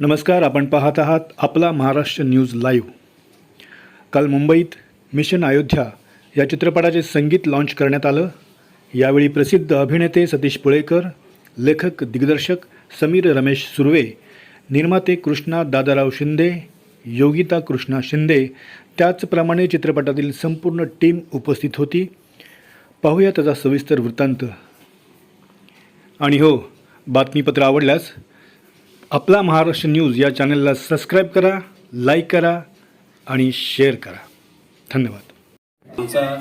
नमस्कार आपण पाहत आहात आपला महाराष्ट्र न्यूज लाईव्ह. काल मुंबईत मिशन अयोध्या या चित्रपटाचे संगीत लॉन्च करण्यात आलं. यावेळी प्रसिद्ध अभिनेते सतीश पुळेकर लेखक दिग्दर्शक समीर रमेश सुर्वे निर्माते कृष्णा दादाराव शिंदे योगिता कृष्णा शिंदे त्याचप्रमाणे चित्रपटातील संपूर्ण टीम उपस्थित होती. पाहूया त्याचा सविस्तर वृत्तांत. आणि हो बातमीपत्र आवडल्यास आपला महाराष्ट्र न्यूज या चॅनलला सबस्क्राईब करा लाईक करा आणि शेअर करा. धन्यवाद. आमचा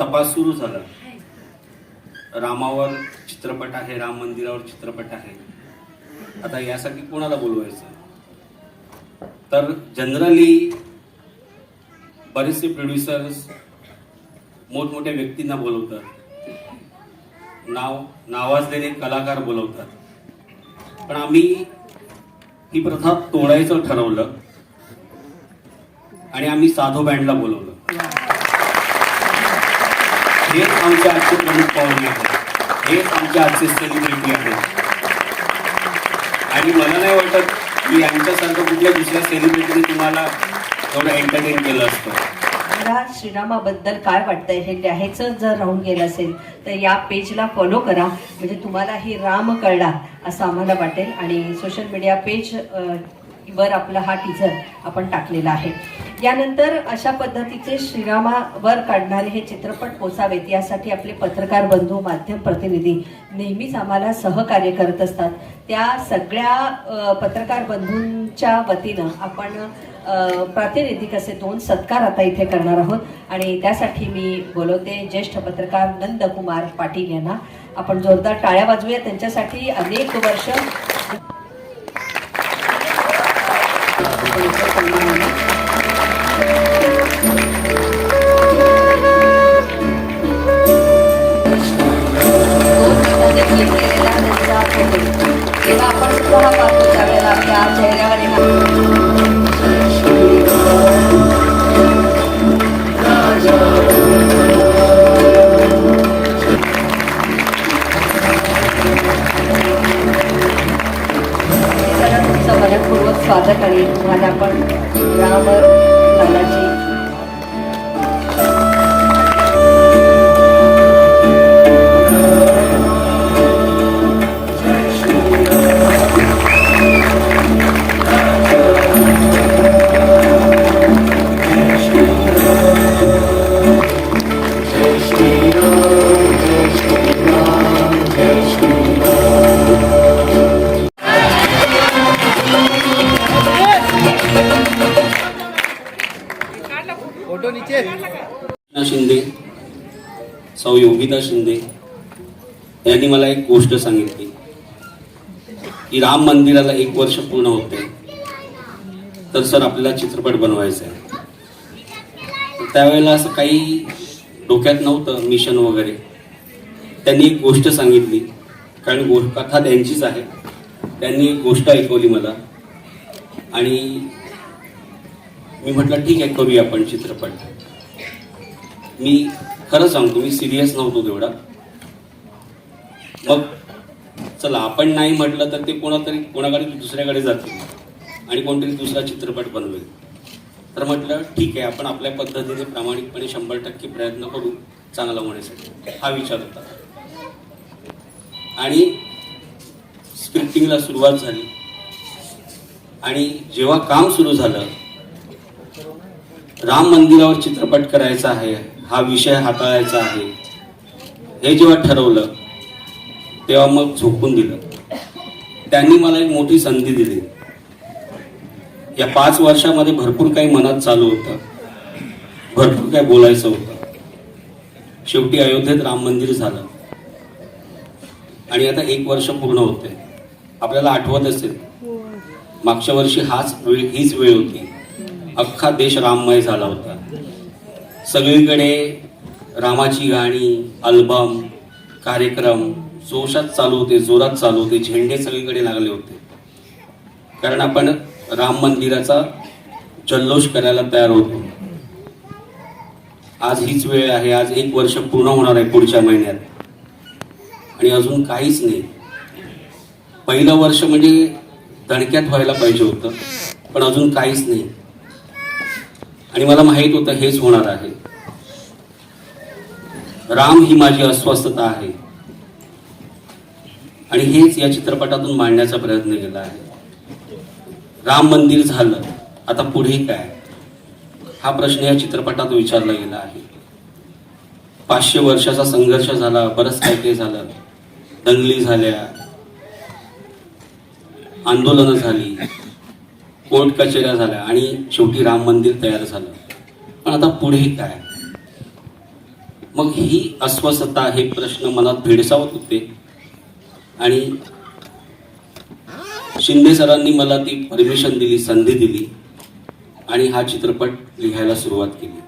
तपास सुरू झाला. रामावर चित्रपट आहे राम मंदिरावर चित्रपट आहे. आता यासाठी कोणाला बोलवायचं? तर जनरली बरेचसे प्रोड्युसर्स मोठमोठ्या व्यक्तींना बोलवतात. नाव नावाजलेले कलाकार बोलवतात. पण आम्ही ही प्रथा तोडायचं ठरवलं आणि आम्ही साधो बँडला बोलवलं. हेच आमचे आजचे प्रमुख पाहुणे आहेत. हेच आमचे आजचे सेलिब्रिटी आहेत. आणि मला नाही वाटत की यांच्यासारखं कुठल्या दुसऱ्या सेलिब्रिटीने तुम्हाला थोडं एंटरटेन केलं असतं. मला श्रीरामाबद्दल काय वाटतंय? हे लिहायचं जर राहून गेलं असेल तर या पेजला फॉलो करा. म्हणजे तुम्हालाही राम कळला असं आम्हाला वाटेल. आणि सोशल मीडिया पेज वर आपला हा टीझर आपण टाकलेला आहे. यानंतर अशा पद्धतीचे श्रीरामावर काढणारे हे चित्रपट पोचावेत. यासाठी आपले पत्रकार बंधू माध्यम प्रतिनिधी नेहमीच आम्हाला सहकार्य करत असतात. त्या सगळ्या पत्रकार बंधूंच्या वतीनं आपण प्रातिनिधिक असे दोन सत्कार आता इथे करणार आहोत. आणि त्यासाठी मी बोलवते ज्येष्ठ पत्रकार नंदकुमार पाटील यांना. आपण जोरदार टाळ्या वाजवूया. त्यांच्यासाठी अनेक वर्ष तेव्हा आपण सुद्धा आपल्या चेहऱ्यावर मनपूर्वक स्वागत आणि तुम्हाला पण राम लालाची शिंदे सौ योगिता शिंदे यांनी मला एक गोष्ट सांगितली की राम मंदिराला एक वर्ष पूर्ण होते तर सर आपल्याला चित्रपट बनवायचा आहे. त्यावेळेला असं काही डोक्यात नव्हतं मिशन वगैरे. त्यांनी एक गोष्ट सांगितली कारण गो कथा त्यांचीच आहे. त्यांनी एक गोष्ट ऐकवली मला आणि मी म्हटलं ठीक आहे करूया आपण चित्रपट. मी खरं सांगतो मी सिरियस नव्हतो तेवढा. मग चला आपण नाही म्हटलं तर ते कोणातरी कोणाकडे दुसऱ्याकडे जातील. आणि कोणतरी दुसरा चित्रपट बनवेल. तर म्हटलं ठीक आहे आपण आपल्या पद्धतीने प्रामाणिकपणे शंभर टक्के प्रयत्न करू चांगला होण्यासाठी. हा विचार होता. आणि स्क्रिप्टिंगला सुरुवात झाली. आणि जेव्हा काम सुरू झालं राम मंदिरावर चित्रपट करायचा आहे. हा विषय हाताळायचा आहे. हे जेव्हा ठरवलं तेव्हा मग झोपून दिलं. त्यांनी मला एक मोठी संधी दिली. या पाच वर्षामध्ये भरपूर काही मनात चालू होतं. भरपूर काही बोलायचं होतं. शेवटी अयोध्येत राम मंदिर झालं. आणि आता एक वर्ष पूर्ण होते. आपल्याला आठवत असेल मागच्या वर्षी हाच वेळ हीच वेळ होती. अख्खा देश राममय झाला होता. सगळीकडे रामाची गाणी अल्बम कार्यक्रम जोशात चालू होते जोरात चालू होते झेंडे सगळीकडे लागले होते. कारण आपण राम मंदिराचा जल्लोष करायला तयार होतो. आज हीच वेळ आहे आज एक वर्ष पूर्ण होणार आहे पुढच्या महिन्यात. आणि अजून काहीच नाही. पहिलं वर्ष म्हणजे दणक्यात व्हायला पाहिजे होतं पण अजून काहीच नाही. आणि मला माहीत होतं हेच होणार आहे. राम ही माझी अस्वस्थता आहे. आणि हेच या चित्रपटातून मांडण्याचा प्रयत्न केला आहे. राम मंदिर झालं आता पुढे काय? हा प्रश्न या चित्रपटात विचारला गेला आहे. पाचशे वर्षाचा संघर्ष झाला बरंच काय काही झालं. दंगली झाल्या आंदोलनं झाली कोर्ट कचेऱ्या झाल्या आणि शेवटी राम मंदिर तयार झालं. पण आता पुढे काय? मग ही अस्वस्थता हे प्रश्न मनात भेडसावत होते. आणि शिंदे सरांनी मला ती परमिशन दिली संधी दिली आणि हा चित्रपट लिहायला सुरुवात केली.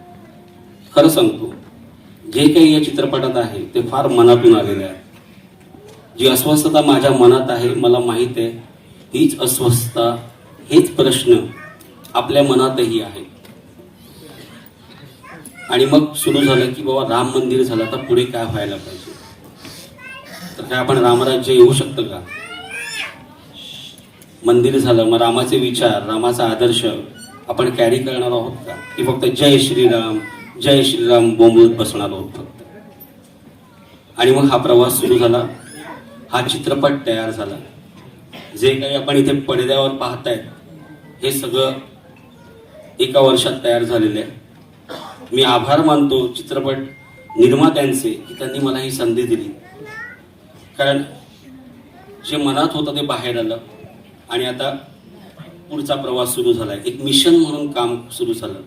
खरं सांगतो जे काही या चित्रपटात आहे ते फार मनातून आलेले आहे. जी अस्वस्थता माझ्या मनात आहे मला माहीत आहे हीच अस्वस्थता हेच प्रश्न आपल्या मनातही आहे आणि मग सुरू झालं की बाबा राम मंदिर झालं तर पुढे काय व्हायला पाहिजे? तर काय आपण रामराज्य येऊ शकतं का? मंदिर झालं मग रामाचे विचार रामाचा आदर्श आपण कॅरी करणार आहोत का? की फक्त जय श्रीराम जय श्रीराम बोंबलत बसणार आहोत फक्त? आणि मग हा प्रवास सुरू झाला. हा चित्रपट तयार झाला. जे काही आपण इथे पडद्यावर पाहतायत हे सगळं एका वर्षात तयार झालेलं आहे. मी आभार मानतो चित्रपट निर्मात्यांचे की त्यांनी मला ही संधी दिली. कारण जे मनात होतं ते बाहेर आलं आणि आता पुढचा प्रवास सुरू झाला एक मिशन म्हणून काम सुरू झालं.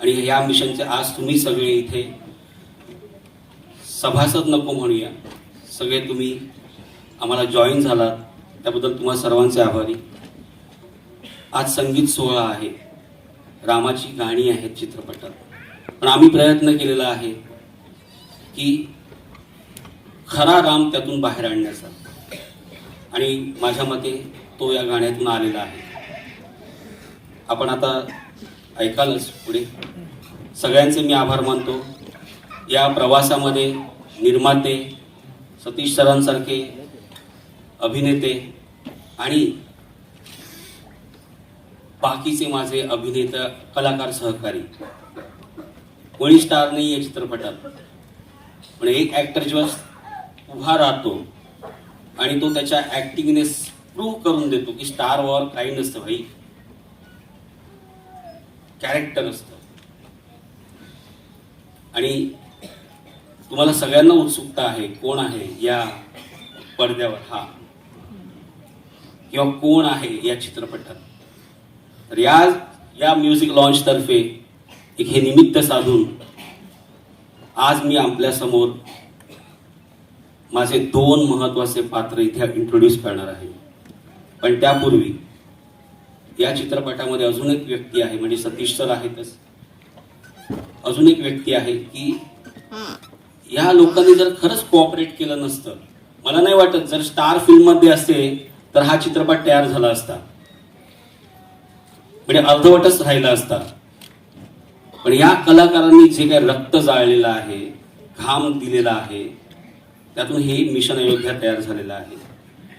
आणि या मिशनचे आज तुम्ही सगळे इथे सभासद नको म्हणूया. सगळे तुम्ही आम्हाला जॉईन झालात. त्याबद्दल तुम्हा सर्वांचे आभारी. आज संगीत सोहळा आहे. रामाची गाणी आहेत चित्रपटात. पण आम्ही प्रयत्न केलेला आहे की खरा राम त्यातून बाहेर आणण्याचा. आणि माझ्या मते तो या गाण्यातून आलेला आहे. आपण आता ऐकालच पुढे. सगळ्यांचे मी आभार मानतो. या प्रवासामध्ये निर्माते सतीश सरांसारखे अभिनेते आणि बाकीचे माझे अभिनेता कलाकार सहकारी कोणी स्टार नाही या चित्रपटात. पण एक ऍक्टर जेव्हा उभा राहतो आणि तो त्याच्या ऍक्टिंगने प्रूव्ह करून देतो की स्टार वॉर काही नसतं भाई. कॅरेक्टर असतं आणि तुम्हाला सगळ्यांना उत्सुकता आहे कोण आहे या पडद्यावर? हा. किंवा कोण आहे या चित्रपटात? तर या या म्युझिक लॉन्च तर्फे एक हे निमित्त साधून आज मी आपल्यासमोर माझे दोन महत्त्वाचे पात्र इथे इंट्रोड्यूस करणार आहे. पण त्यापूर्वी या चित्रपटामध्ये अजून एक व्यक्ती आहे म्हणजे सतीश सर आहेतच. अजून एक व्यक्ती आहे की या लोकांनी जर खरंच कोऑपरेट केलं नसतं मला नाही वाटत जर स्टार फिल्ममध्ये असते तर हा चित्रपट तयार झाला असता. म्हणजे अर्धवटच राहिला असता. पण या कलाकारांनी जे काही रक्त जाळलेलं आहे घाम दिलेला आहे त्यातून हे मिशन अयोध्या तयार झालेलं आहे.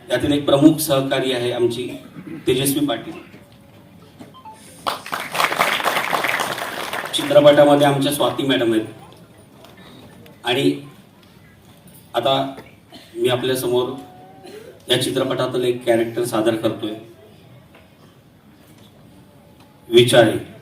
त्यातील एक प्रमुख सहकारी आहे आमची तेजस्वी पाटील. चित्रपटामध्ये आमच्या स्वाती मॅडम आहेत. आणि आता मी आपल्यासमोर या चित्रपटातील एक कॅरेक्टर सादर करतोय. विचारे.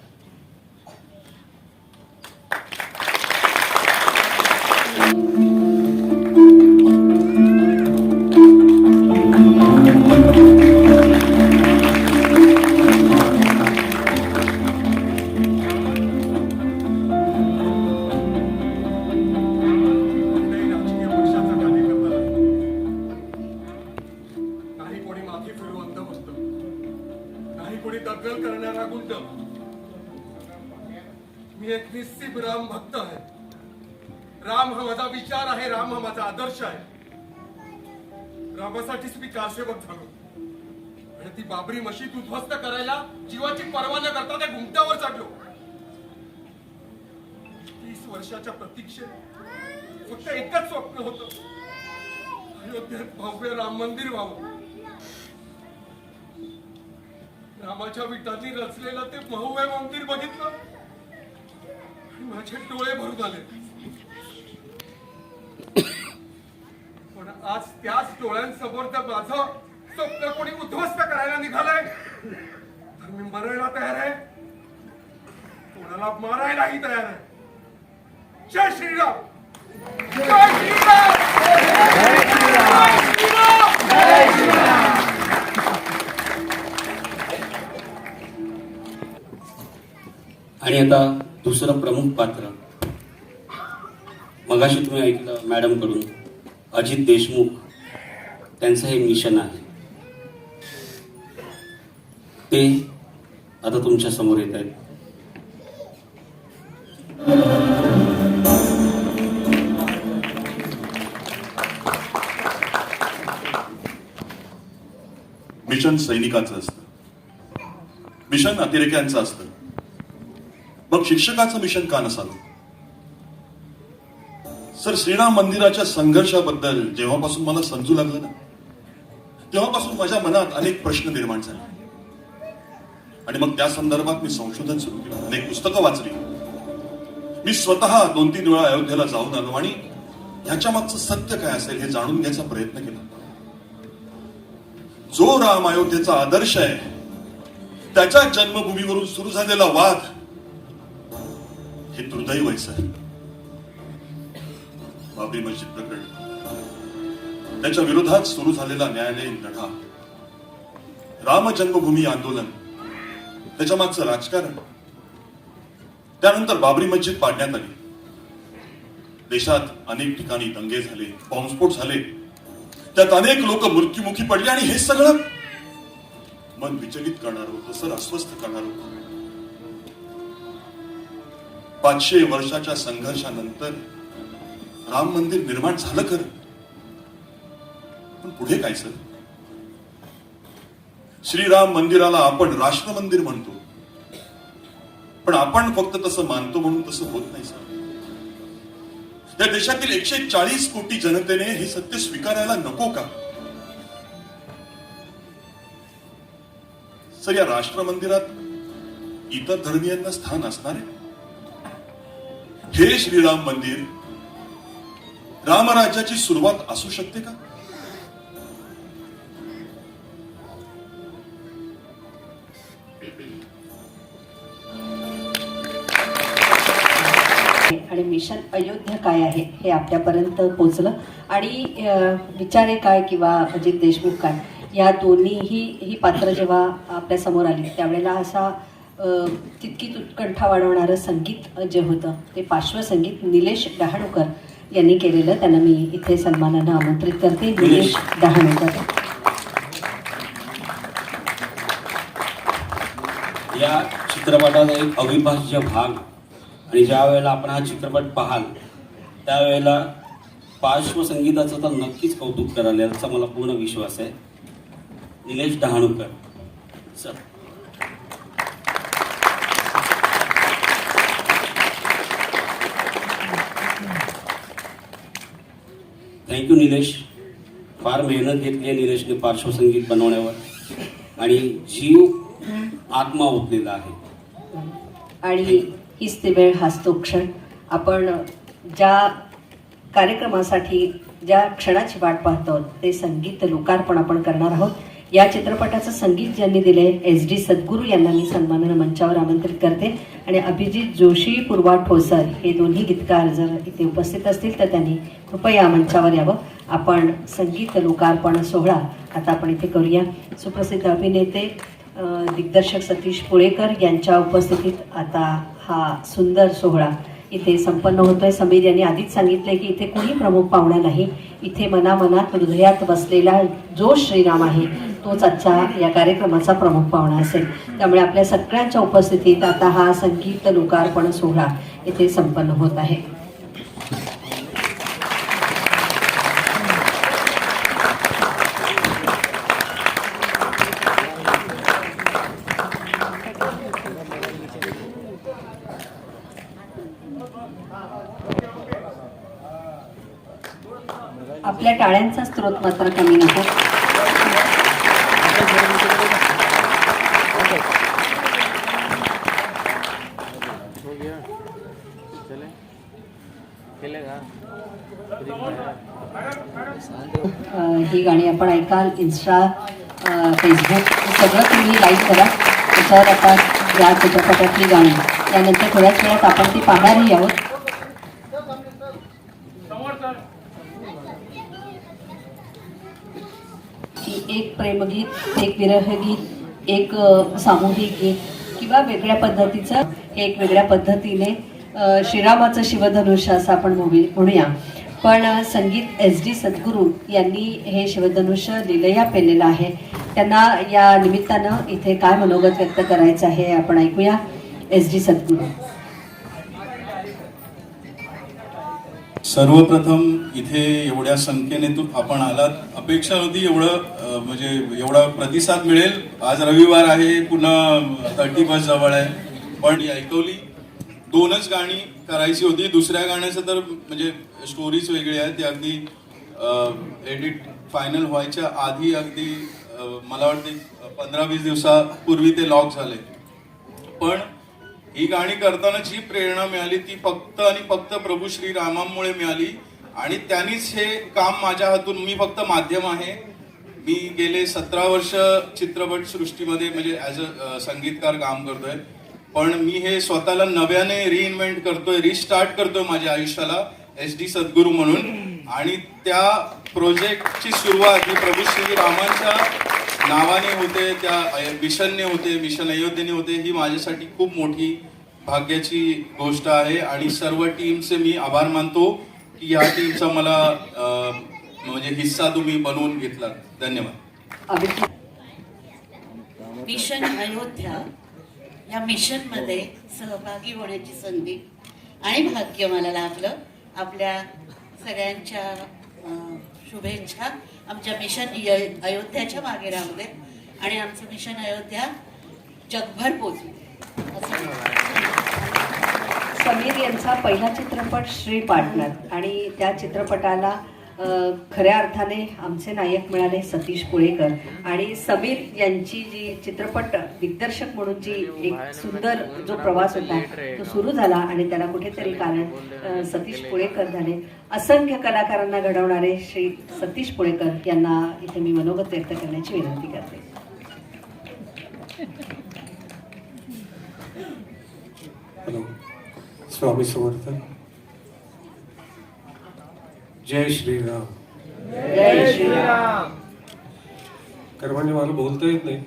आहे. रामासाठीच मी कारसेवक झालो. आणि ती बाबरी मशीद उद्ध्वस्त करायला जीवाची पर्वा न करता त्या घुमट्यावर चढलो. तीस वर्षाच्या प्रतीक्षेत फक्त एकच स्वप्न होत. अयोध्येत भव्य राम मंदिर व्हावं. रामाच्या विटांनी रचलेलं ते भव्य मंदिर बघितलं. माझे डोळे भरून आले. पण आज त्याच डोळ्यांसमोर तर माझं स्वप्न कोणी उद्ध्वस्त करायला निघालंय तर मी मरायला तयार आहे. कोणाला मारायलाही तयार आहे. जय श्रीराम. जय श्रीराम. जय श्रीराम आणि आता दुसरं प्रमुख पात्र. मगाशी तुम्ही ऐकलं मॅडमकडून अजित देशमुख त्यांचं हे मिशन आहे. ते आता तुमच्यासमोर येत आहेत. मिशन सैनिकाचं असतं. मिशन अतिरेक्यांचं असतं. मग शिक्षकाचं मिशन का नसावं? सर श्रीराम मंदिराच्या संघर्षाबद्दल जेव्हापासून मला समजू लागलं ना तेव्हापासून माझ्या मनात अनेक प्रश्न निर्माण झाले. आणि मग त्या संदर्भात मी संशोधन सुरू केलं अनेक पुस्तकं वाचली. मी स्वतः दोन तीन वेळा अयोध्येला जाऊन आलो आणि ह्याच्या मागचं सत्य काय असेल हे जाणून घ्यायचा प्रयत्न केला. जो राम अयोध्येचा आदर्श आहे त्याच्या जन्मभूमीवरून सुरू झालेला वाद हे दुर्दैव आहे सर. बाबरी मस्जिद प्रकरण. त्याच्या विरोधात सुरू झालेला न्यायालयीन लढा. राम जन्मभूमी आंदोलन. त्याच्या मागचं राजकारण. त्यानंतर बाबरी मस्जिद पाडण्यात आली. देशात अनेक ठिकाणी दंगे झाले बॉम्बस्फोट झाले. त्यात अनेक लोक मृत्युमुखी पडले आणि हे सगळं मन विचलित करणार होतं सर अस्वस्थ करणार होतं. पाचशे वर्षाच्या संघर्षानंतर राम मंदिर निर्माण झालं खरं. पण पुढे काय सर? श्रीराम मंदिराला आपण राष्ट्र मंदिर म्हणतो. पण आपण फक्त तसं मानतो म्हणून तसं होत नाही सर. या देशातील एकशे चाळीस कोटी जनतेने हे सत्य स्वीकारायला नको का? सर या राष्ट्र मंदिरात इतर धर्मियांना स्थान असणार आहे? हे श्रीराम मंदिर रामराज्याची सुरुवात असू शकते का? आणि मिशन अयोध्या काय आहे हे आपल्यापर्यंत पोचलं आणि विचारे काय किंवा अजित देशमुख काय या दोन्हीही ही पात्र जेव्हा आपल्यासमोर आली त्यावेळेला असा तितकीच उत्कंठा वाढवणारं संगीत जे होतं ते पार्श्वसंगीत निलेश डहाणूकर यांनी केलेलं त्यांना मी इथे सन्मानानं आमंत्रित करते. निलेश डहाणूकर या चित्रपटाचा एक अविभाज्य भाग आणि ज्या वेळेला आपण हा चित्रपट पाहाल त्यावेळेला पार्श्वसंगीताचं तर नक्कीच कौतुक कराल याचा मला पूर्ण विश्वास आहे. Nilesh Dahanukar. Sir. Thank you Nilesh फार मेहनत घेतली आहे निलेशने पार्श्वसंगीत बनवण्यावर. आणि जीव आत्मा ओतलेला आहे. आणि हीच ते वेळ हाच तो क्षण. आपण ज्या कार्यक्रमासाठी ज्या क्षणाची वाट पाहतो ते संगीत लोकार्पण आपण करणार आहोत. या चित्रपटाचं संगीत ज्यांनी दिले एस डी सद्गुरू यांना मी सन्मानानं मंचावर आमंत्रित करते. आणि अभिजित जोशी पूर्वा ठोसर हे दोन्ही गीतकार जर इथे उपस्थित असतील तर त्यांनी कृपया मंचावर यावं. आपण संगीत लोकार्पण सोहळा आता आपण इथे करूया. सुप्रसिद्ध अभिनेते दिग्दर्शक सतीश पुळेकर यांच्या उपस्थितीत आता हा सुंदर सोहळा इथे संपन्न होतोय. समीर यांनी आधीच सांगितले की इथे कोणी प्रमुख पाहुणा नाही. इथे मनामनात हृदयात बसलेला जो श्रीराम आहे तोच आजच्या या कार्यक्रमाचा प्रमुख पाहुणा असेल. त्यामुळे आपल्या सगळ्यांच्या उपस्थितीत आता हा संगीत लोकार्पण सोहळा इथे संपन्न होत आहे. आपल्या टाळ्यांचा स्रोत मात्र कमी नको ये चले खेलेगा अ, ही गाणी आपण ऐकाल इन्स्टा फेसबुक हे सगळं तुम्ही लाईक करा. त्याच्यावर आता या चित्रपटातली गाणी. त्यानंतर थोड्याच वेळात आपण ती पाहणारही आहोत. एक प्रेमगीत एक विरहगीत एक सामूहिक गीत किंवा वेगळ्या पद्धतीचं एक वेगळ्या पद्धतीने श्रीरामाचं शिवधनुष्य असं आपण मूवी म्हणूया. पण संगीत एस डी सद्गुरू यांनी हे शिवधनुष्य लिलया पेलेलं आहे. त्यांना या निमित्तानं इथे काय मनोगत व्यक्त करायचं आहे आपण ऐकूया एस डी सद्गुरू. सर्वप्रथम इथे एवढ्या संख्येने तू आपण आलात. अपेक्षा होती एवढं म्हणजे एवढा प्रतिसाद मिळेल. आज रविवार आहे पुन्हा थर्टी फर्स्ट जवळ आहे. पण ऐकवली. दोनच गाणी करायची होती. दुसऱ्या गाण्याचं तर म्हणजे स्टोरीज वेगळी आहे ती अगदी एडिट फायनल व्हायच्या आधी अगदी मला वाटते पंधरा वीस दिवसापूर्वी ते लॉक झाले. पण ही गाणी करताना जी प्रेरणा मिळाली. ती फक्त आणि फक्त प्रभू श्रीरामामुळे मिळाली. आणि त्यांनीच हे काम माझ्या हातून मी फक्त माध्यम आहे. मी गेले सतरा वर्ष चित्रपट सृष्टीमध्ये म्हणजे ॲज अ संगीतकार काम करतोय. पण मी हे स्वतःला नव्याने रिइन्व्हेंट करतोय रिस्टार्ट करतोय माझ्या आयुष्याला एस डी सद्गुरू म्हणून. आणि त्या प्रोजेक्टची सुरुवात ही प्रभू श्री रामांच्या नावाने होते त्या मिशनने होते मिशन अयोध्येने होते ही माझ्यासाठी खूप मोठी भाग्याची गोष्ट आहे. आणि सर्व टीमचे मी आभार मानतो की या टीमचा मला म्हणजे हिस्सा तुम्ही बनवून घेतला. धन्यवाद. मिशन अयोध्या या मिशनमध्ये सहभागी होण्याची संधी आणि भाग्य मला लाभलं. आपल्या सगळ्यांच्या शुभेच्छा आमच्या मिशन अयोध्याच्या मागे राहू देत. आणि आमचं मिशन अयोध्या जगभर पोचू असं. समीर यांचा पहिला चित्रपट श्री पार्टनर आणि त्या चित्रपटाला खऱ्या अर्थाने आमचे नायक मिळाले सतीश पुळेकर आणि समीर यांची जी चित्रपट दिग्दर्शक म्हणून जी एक सुंदर जो प्रवास होता तो सुरू झाला आणि त्याला कुठेतरी कारण सतीश पुळेकर झाले. असंख्य कलाकारांना घडवणारे श्री सतीश पुळेकर यांना इथे मी मनोगत व्यक्त करण्याची विनंती करते. स्वामी समर्थ. जय श्रीराम. जय श्रीराम. खरं म्हणजे मला बोलता येत नाही.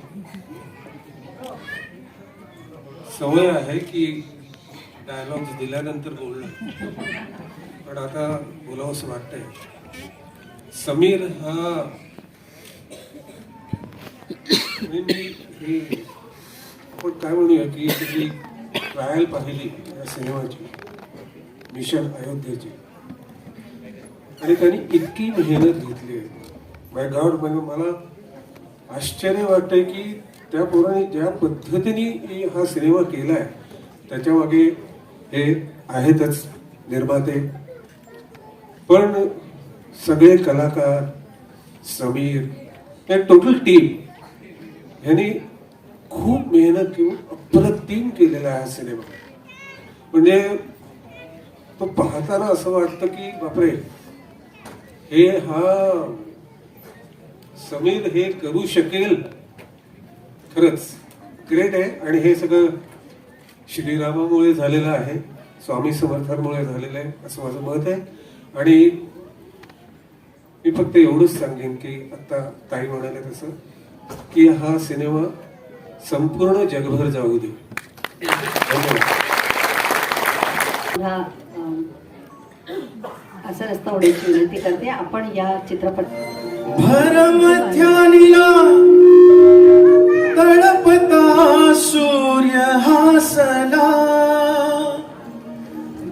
सवय आहे की डायलॉग्स दिल्यानंतर बोलणं. पण आता बोलावं असं वाटतंय. समीर हा मी ही आपण काय म्हणूया की त्याची ट्रायल पाहिली या सिनेमाची मिशन अयोध्येची. आणि त्यांनी इतकी मेहनत घेतली आहे माय गॉड म्हणजे मला आश्चर्य वाटतंय की त्या पोराने ज्या पद्धतीने हा सिनेमा केला आहे त्याच्यामागे हे आहेतच निर्माते. पण सगळे कलाकार समीर या टोटल टीम यांनी खूप मेहनत घेऊन अप्रतिम केलेला आहे हा सिनेमा. म्हणजे तो पाहताना असं वाटतं की बापरे हे हा समीर हे करू शकेल. खरंच. ग्रेट आहे. आणि हे सगळं श्रीरामामुळे झालेलं आहे. स्वामी समर्थांमुळे झालेलं आहे. असं माझं मत आहे. आणि मी फक्त एवढंच सांगेन की आत्ता ताई म्हणाले तसं की हा सिनेमा संपूर्ण जगभर जाऊ दे. धन्यवाद. असं रस्ता होण्याची विनंती करते. आपण या चित्रपट तळपता सूर्य हासला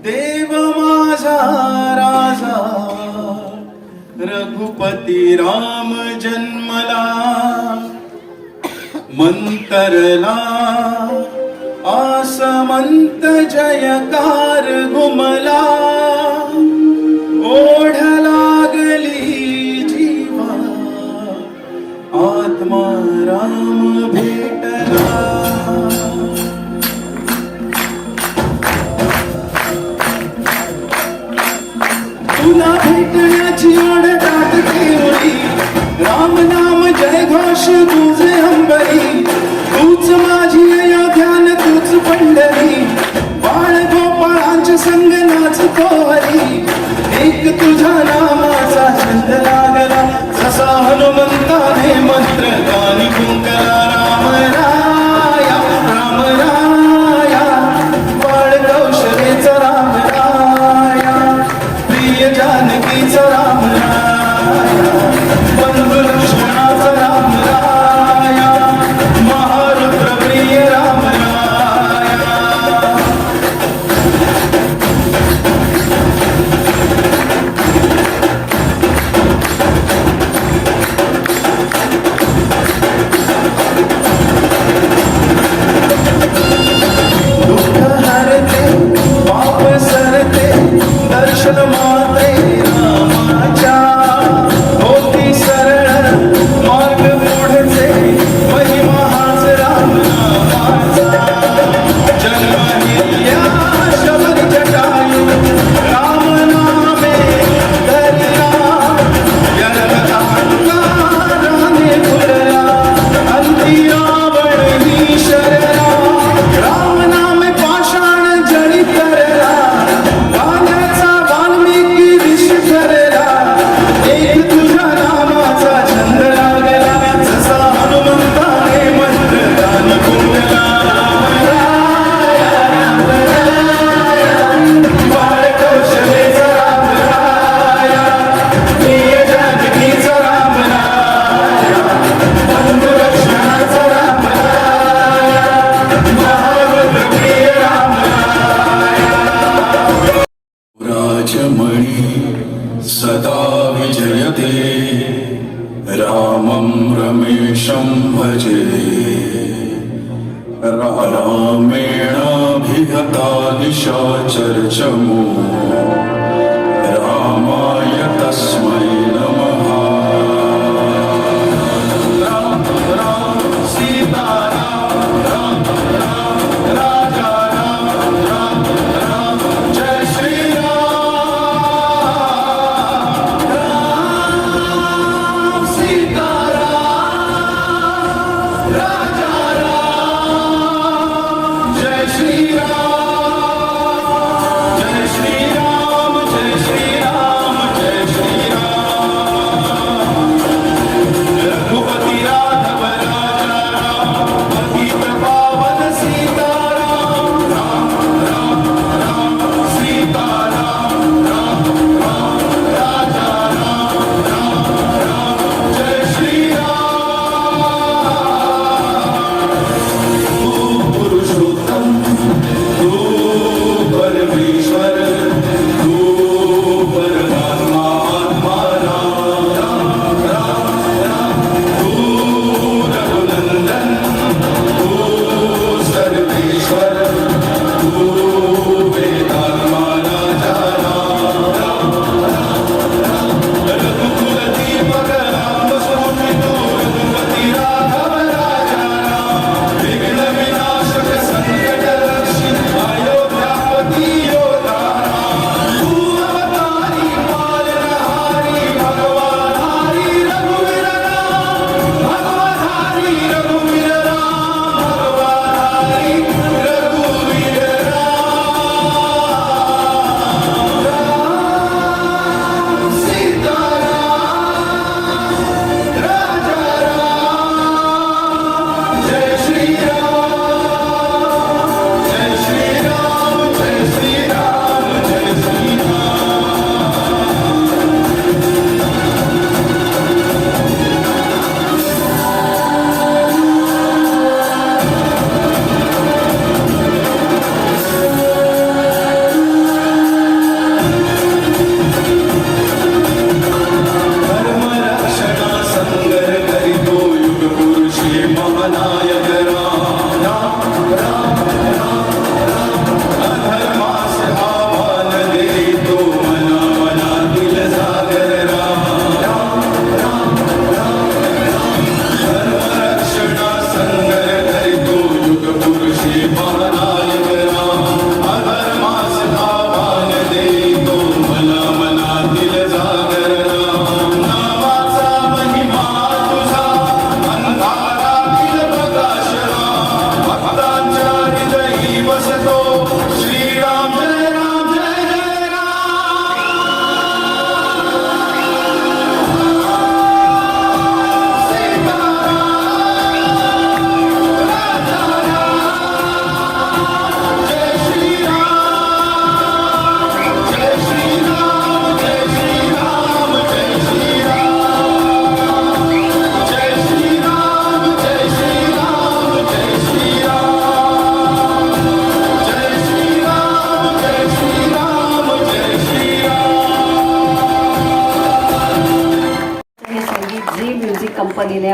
देव माझा राजा रघुपती राम जन्मला. मंतरला आसमंत जयकार घुमला. आत्मा राम भेटला तुला भेटण्याची आड ठेवली राम नाम जय घोष तुझे अंबरी। तूच माझी या अयोध्यान तूच पंढरी। बाळ गोपाळांच्या संग नाच कोहरी एक तुझा नाम हनुमंताने मंत्र गाणी रामं रमेशं भजे। रामेणाभिहता निशाचरचमो रामाय तस्मै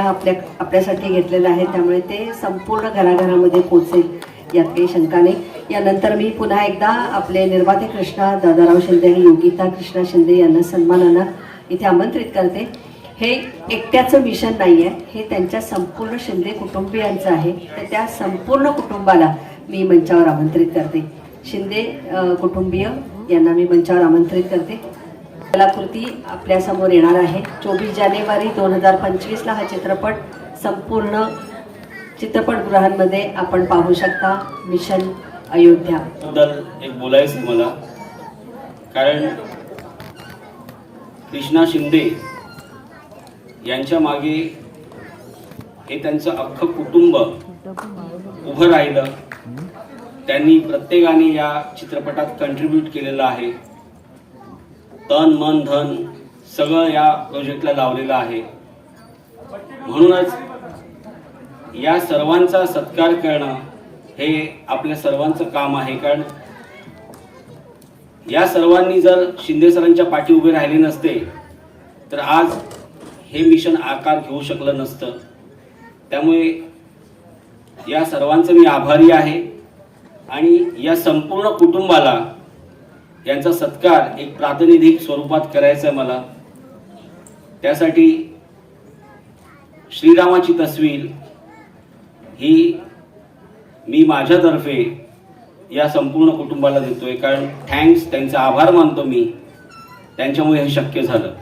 कंपनीने आपल्या आपल्यासाठी घेतलेलं आहे त्यामुळे ते संपूर्ण घराघरामध्ये पोचेल यात काही शंका नाही. यानंतर मी पुन्हा एकदा आपले निर्माते कृष्णा दादाराव शिंदे आणि योगिता कृष्णा शिंदे यांना सन्मानानं इथे आमंत्रित करते. हे एकट्याचं मिशन नाही आहे हे त्यांच्या संपूर्ण शिंदे कुटुंबियांचं आहे. तर त्या संपूर्ण कुटुंबाला मी मंचावर आमंत्रित करते. शिंदे कुटुंबीय यांना मी मंचावर आमंत्रित करते. कलाकृती आपल्यासमोर येणार आहे. चोवीस जानेवारी दोन हजार पंचवीसला हा चित्रपट संपूर्ण चित्रपटगृहांमध्ये आपण पाहू शकता. मिशन अयोध्या. एक बोलायचं मला. कारण कृष्णा शिंदे यांच्या मागे हे त्यांचं अख्खं कुटुंब उभं राहिलं. त्यांनी प्रत्येकाने या चित्रपटात कंट्रीब्यूट केलेलं आहे. तन मन धन सगळं या प्रोजेक्टला लावलेलं आहे. म्हणूनच या सर्वांचा सत्कार करणं हे आपल्या सर्वांचं काम आहे. कारण या सर्वांनी जर शिंदे सरांच्या पाठी उभे राहिले नसते तर आज हे मिशन आकार घेऊ शकलं नसतं. त्यामुळे या सर्वांचं मी आभारी आहे. आणि या संपूर्ण कुटुंबाला यांचा सत्कार एक प्रातिनिधिक स्वरूपात करायचा आहे मला. त्यासाठी श्रीरामाची तस्वीर ही मी माझ्यातर्फे या संपूर्ण कुटुंबाला देतोय. कारण थँक्स त्यांचा आभार मानतो मी. त्यांच्यामुळे हे शक्य झालं.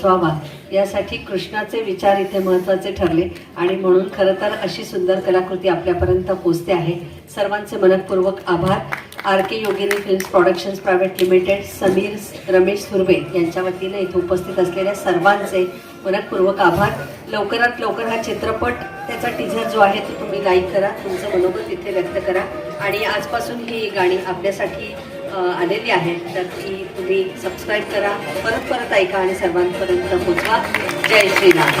पोचवावा यासाठी कृष्णाचे विचार इथे महत्त्वाचे ठरले आणि म्हणून खरं तर अशी सुंदर कलाकृती आपल्यापर्यंत पोचते आहे. सर्वांचे मनपूर्वक आभार. R K Yogini films productions private limited Sameer Ramesh Surve यांच्या वतीने इथे उपस्थित असलेल्या सर्वांचे मनपूर्वक आभार. लवकरात लवकर हा चित्रपट त्याचा टीझर जो आहे तो तुम्ही लाईक करा. तुमचं मनोगत इथे व्यक्त करा. आणि आजपासून ही गाणी आपल्यासाठी आलेली आहे. तर ती तुम्ही सबस्क्राईब करा. परत परत ऐका आणि सर्वांपर्यंत पोचवा जय श्रीराम